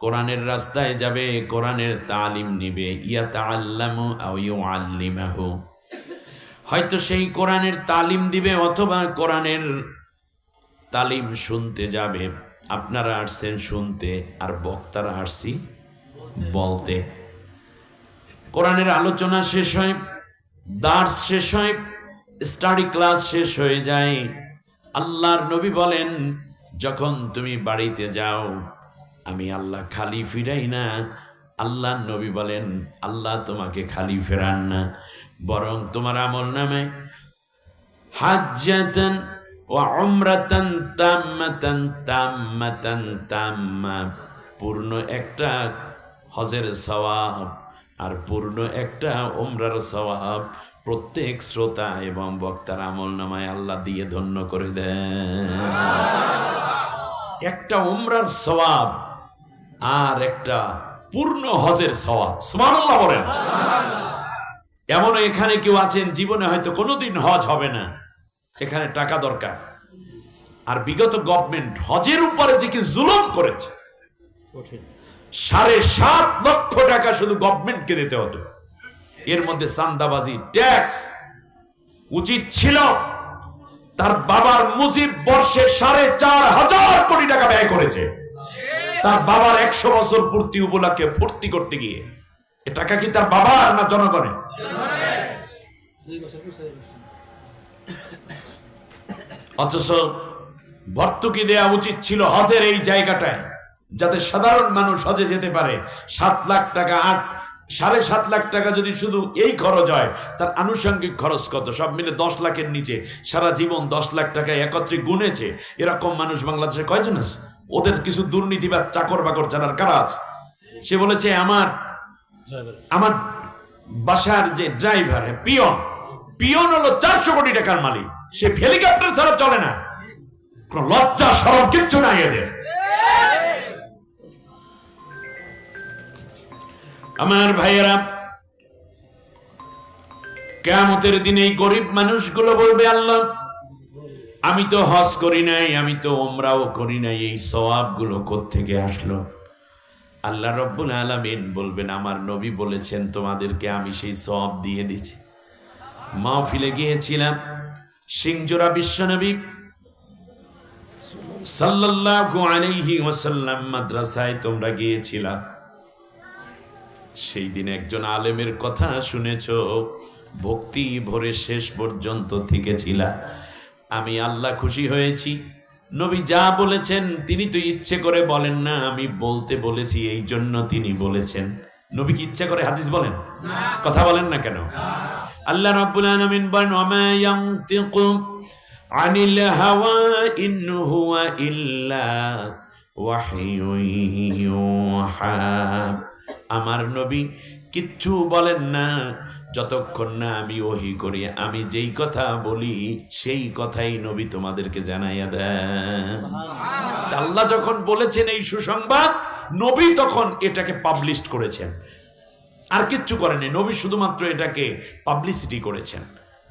কোরআনের রাস্তায় যাবে, কোরআনের তালিম নিবে। ইয়া তাআল্লামু আও ইউআল্লিমাহু। হয়তো সেই কোরআনের তালিম দিবে অথবা কোরআনের তালিম শুনতে যাবে। আপনারা আসছেন শুনতে, আর বক্তারা আসছি বলতে। কোরআনের আলোচনা শেষ হয়, দার্স শেষ হয়, স্টাডি ক্লাস শেষ হয়ে যায়। আল্লাহর নবী বলেন, যখন তুমি বাড়িতে যাও আমি আল্লাহ খালি ফিরাই না। আল্লাহ নবী বলেন, আল্লাহ তোমাকে খালি ফেরান না, বরং তোমার আমল নামে হাজ্জাতান ওয়া উমরাতান তাম্মাতান তাম্মাতান তাম্মা। পূর্ণ একটা হজের সওয়াব আর পূর্ণ একটা ওমরার সওয়াব প্রত্যেক শ্রোতা এবং বক্তার আমল নামায় আল্লাহ দিয়ে ধন্য করে দেন। একটা উমরার সওয়াব আর একটা পূর্ণ হজের সওয়াব। সুবহানাল্লাহ বলেন। এমন এখানে কেউ আছেন জীবনে হয়তো কোনোদিন হজ হবে না। এখানে টাকা দরকার। আর বিগত গভর্নমেন্ট হজের উপরে যে কি জুলুম করেছে সাড়ে সাত লক্ষ টাকা শুধু গভর্নমেন্টকে দিতে হতো। এর মধ্যে সান্দাবাজি ট্যাক্স উচিত ছিল। তার বাবার মুজিব বর্ষে সাড়ে চার হাজার কোটি টাকা ব্যয় করেছে। তার বাবার একশো বছর পূর্তি উপলক্ষে ফুর্তি করতে গিয়ে, এ টাকা কি তার বাবার না জনগণের? অথচ ভর্তুকি দেওয়া উচিত ছিল হজের এই জায়গাটায়, যাতে সাধারণ মানুষ হজে যেতে পারে। সাত লাখ টাকা, আট, সাড়ে সাত লাখ টাকা যদি শুধু এই খরচ হয়, তার আনুষঙ্গিক খরচ কত? সব মিলে দশ লাখের নিচে। সারা জীবন দশ লাখ টাকা একত্রে গুনেছে। এরকম মানুষ বাংলাদেশে কয়জন আছে? ওদের কিছু দুর্নীতি বা চাকর বাকর জানার কারা আছে? সে বলেছে, আমার আমার বাসার যে ড্রাইভার পিয়ন পিয়ন হলো চারশো কোটি টাকার মালিক। সে হেলিকপ্টার ছাড়া চলে না। কোন লজ্জা সরব কিচ্ছু নাই এদের। আমার ভাইয়েরা, কেয়ামতের দিনে এই গরিব মানুষগুলো বলবে, আল্লাহ আমি তো হজ করি নাই, আমি তো ওমরাও করি নাই, এই সওয়াবগুলো থেকে আসলো? আল্লাহ রব্বুল আলামিন বলবেন, আমার নবী বলেছেন, তোমাদেরকে আমি সেই সওয়াব দিয়ে দিছি মাহফিলে গিয়েছিলাম, সিংজোড়া বিশ্বনবী সাল্লাল্লাহু আলাইহি মাদ্রাসায় তোমরা গিয়েছিলা। সেই দিন একজন আলেমের কথা শুনেছ, ভক্তি ভরে শেষ পর্যন্ত থেকেছিলা। আমি আল্লাহ খুশি হয়েছি। নবী যা বলেছেন, তিনি তো ইচ্ছে করে বলেন না, আমি বলতে বলেছি, এই জন্য তিনি বলেছেন। নবী কি ইচ্ছা করে হাদিস বলেন? কথা বলেন না কেন? আল্লাহ রাব্বুল আলামিন বলেন ওমা ইয়ানতিকু আনিল হাওয়া ইন হুয়া ইল্লা ওয়াহয়ুন ইউহা। আমার নবী কিচ্ছু বলেন না। যতক্ষণ না আমি ওহি করি, আমি যেই কথা বলি, সেই কথাই নবী তোমাদেরকে জানাইয়া দেন। আল্লাহ যখন বলেছেন এই সুসংবাদ, নবী তখন এটাকে পাবলিশ করেছেন। আর কিচ্ছু করেনি নবী শুধুমাত্র এটাকে পাবলিসিটি করেছেন।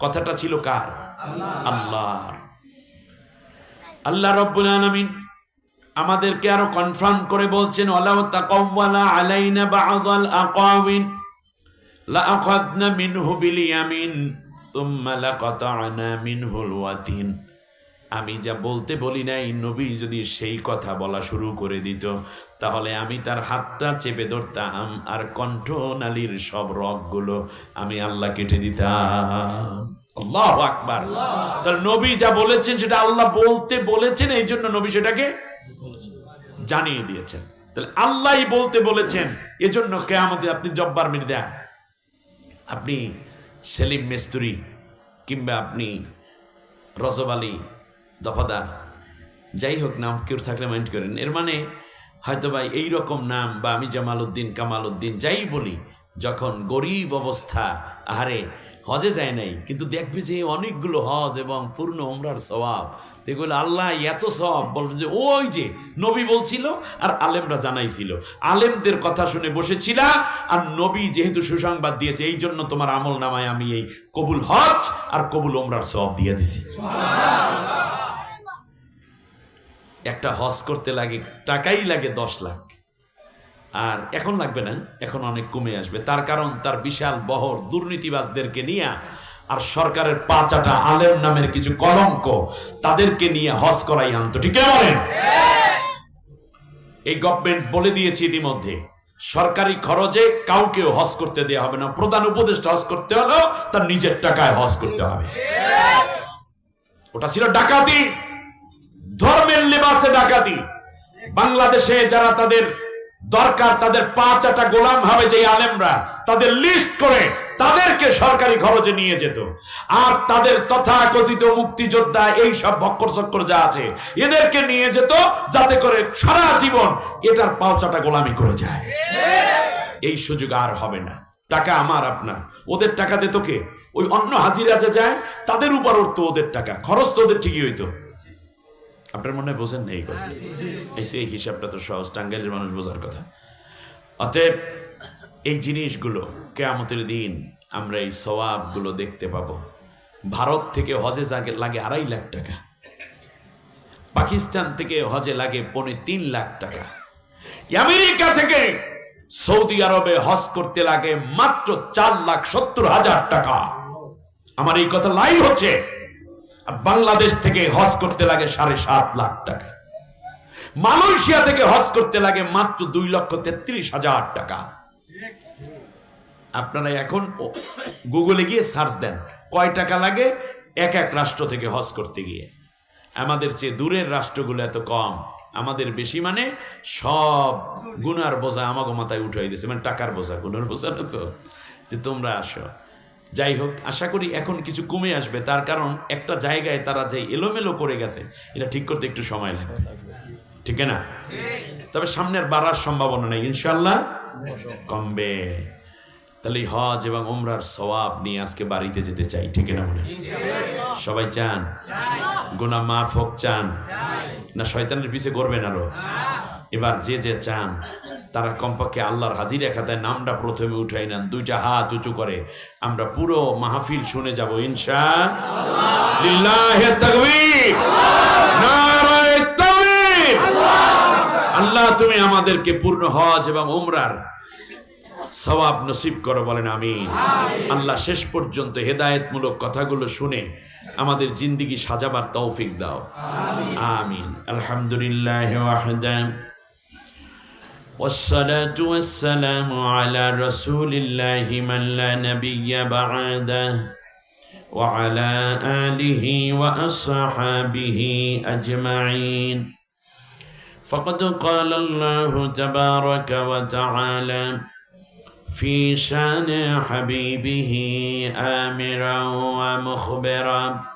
কথাটা ছিল কার? আল্লাহ আল্লাহ রব্বুল আলামিন আমাদেরকে আরও কনফার্ম করে বলছেন ওয়ালাউ তাকাওয়ালা আলাইনা বা'দাল আকাওয়িন লাআখাযনা মিনহু বিল ইয়ামিন সুম্মা লাকাতা'না মিনহুল ওয়াতিন। আমি যা বলতে বলি নাই নবী যদি সেই কথা বলা শুরু করে দিত তাহলে আমি তার হাতটা চেপে ধরতাম আর কণ্ঠ নালীর সব রগগুলো আমি আল্লাহ কেটে দিতাম। আল্লাহ আকবার। তার নবী যা বলেছেন সেটা আল্লাহ বলতে বলেছেন এই জন্য নবী সেটাকে জানিয়ে দিয়েছেন। তাহলে আল্লাহ বলতে বলেছেন, এজন্য কেয়ামতে আপনি জব্বার মির্জা আপনি সেলিম মেস্তুরি কিংবা আপনি রজব আলী দফাদার, যাই হোক নাম কেউ থাকলে মাইন্ড করেন। এর মানে হয়তো ভাই এইরকম নাম বা আমি জামাল উদ্দিন, কামাল উদ্দিন, যাই বলি যখন গরিব অবস্থা আহারে হজে যায় নাই কিন্তু দেখবে যে অনেকগুলো হজ এবং পূর্ণ ওমরার স্বভাব দেখবে আল্লাহ এত সব বলবে যে ওই যে নবী বলছিল আর আলেমরা জানাইছিল। আলেমদের কথা শুনে বসেছিল আর নবী যেহেতু সুসংবাদ দিয়েছে এই জন্য তোমার আমল নামায় আমি এই কবুল হজ আর কবুল ওমরার সব দিয়ে দিছি। একটা হজ করতে লাগে টাকাই লাগে দশ লাখ। আর এখন লাগবে না এখন অনেক কমে আসবে। তার কারণ তার বিশাল বহর দুর্নীতিবাজদেরকে নিয়ে আর সরকারের পাঁচাটা আলেম নামের কিছু কলঙ্ক তাদেরকে নিয়ে হজ করাই আনতো। ঠিক বলেন? এই গভর্নমেন্ট বলে দিয়েছে ইতিমধ্যে সরকারি খরচে কাউকেও হজ করতে দেওয়া হবে না। প্রধান উপদেষ্টা হজ করতে হলেও তার নিজের টাকায় হজ করতে হবে। ওটা ছিল ডাকাতি ধর্মের লেবাসে ডাকাতি। বাংলাদেশে যারা তাদের দরকার তাদের পাঁচ আটা গোলাম হবে যে আলেমরা। তাদের লিস্ট করে তাদেরকে সরকারি খরচে নিয়ে যেত। আর তাদের তথাকথিত মুক্তিযোদ্ধা এই সব ভক্কর চক্কর যা আছে, এদেরকে নিয়ে যেত যাতে করে সারা জীবন এটার পাঁচাটা গোলামি করে যায়। এই সুযোগ আর হবে না। টাকা আমার আপনার। ওদের টাকা দে তোকে। ওই অন্য হাজিরা যে যায়, তাদের উপর উঠতো ওদের টাকা। খরচ তো ওদের ঠিকই হইতো। আপনার মনে হয় বোঝেন না এই কথা। এই তো এই হিসাবটা তো সহজ, টাঙ্গাইলের মানুষ বোঝার কথা। অতএব এই জিনিসগুলো কেয়ামতের দিন আমরা এই সওয়াবগুলো দেখতে পাবো। ভারত থেকে হজে জাগে লাগে আড়াই লাখ টাকা। পাকিস্তান থেকে হজে লাগে পৌনে তিন লাখ টাকা। আমেরিকা থেকে সৌদি আরবে হজ করতে লাগে মাত্র চার লাখ সত্তর হাজার টাকা। আমার এই কথা লাইভ হচ্ছে। আর বাংলাদেশ থেকে হজ করতে লাগে সাড়ে সাত লাখ টাকা। মালয়েশিয়া থেকে হজ করতে লাগে মাত্র দুই লক্ষ তেত্রিশ হাজার টাকা। আপনারা এখন গুগলে গিয়ে সার্চ দেন, কয় টাকা লাগে এক এক রাষ্ট্র থেকে হজ করতে গিয়ে। আমাদের চেয়ে দূরের রাষ্ট্রগুলো এত কম, আমাদের বেশি মানে সব গুনার বোঝা আমাকে মাথায় উঠাই দিয়েছে মানে টাকার বোঝা, গুনার বোঝা না তো, যে তোমরা আসো। যাই হোক আশা করি এখন কিছু কমে আসবে। তার কারণ একটা জায়গায় তারা যে এলোমেলো করে গেছে এটা ঠিক করতে একটু সময় লাগবে। ঠিক না? তবে সামনের বাড়ার সম্ভাবনা নেই। ইনশাল্লাহ কমবে। তাহলে হজ এবং ওমরার সওয়াব নিয়ে আজকে বাড়িতে যেতে চাই ঠিক না মনে? সবাই চান? গোনা মাফ হোক চান? না শয়তানের পিছে করবেন আরও? এবার যে যে চান, তারা কমপক্ষে আল্লাহর হাজিরা খাতায় নামটা প্রথমে উঠাই নেন, দুইটা হাত উঁচু করে। আমরা পুরো মাহফিল শুনে যাব ইনশা আল্লাহ, তুমি আমাদেরকে পূর্ণ হজ এবং উমরার সবাব নসিব করো, বলেন আমি আল্লাহ, শেষ পর্যন্ত হেদায়েতমূলক কথাগুলো শুনে আমাদের জিন্দিগি সাজাবার তৌফিক দাও। আমিন। আলহামদুলিল্লাহ والصلاة والسلام على رسول الله من لا نبي بعده وعلى آله وأصحابه أجمعين. فقد قال الله تبارك وتعالى في شأن حبيبه آمرا ومخبرا.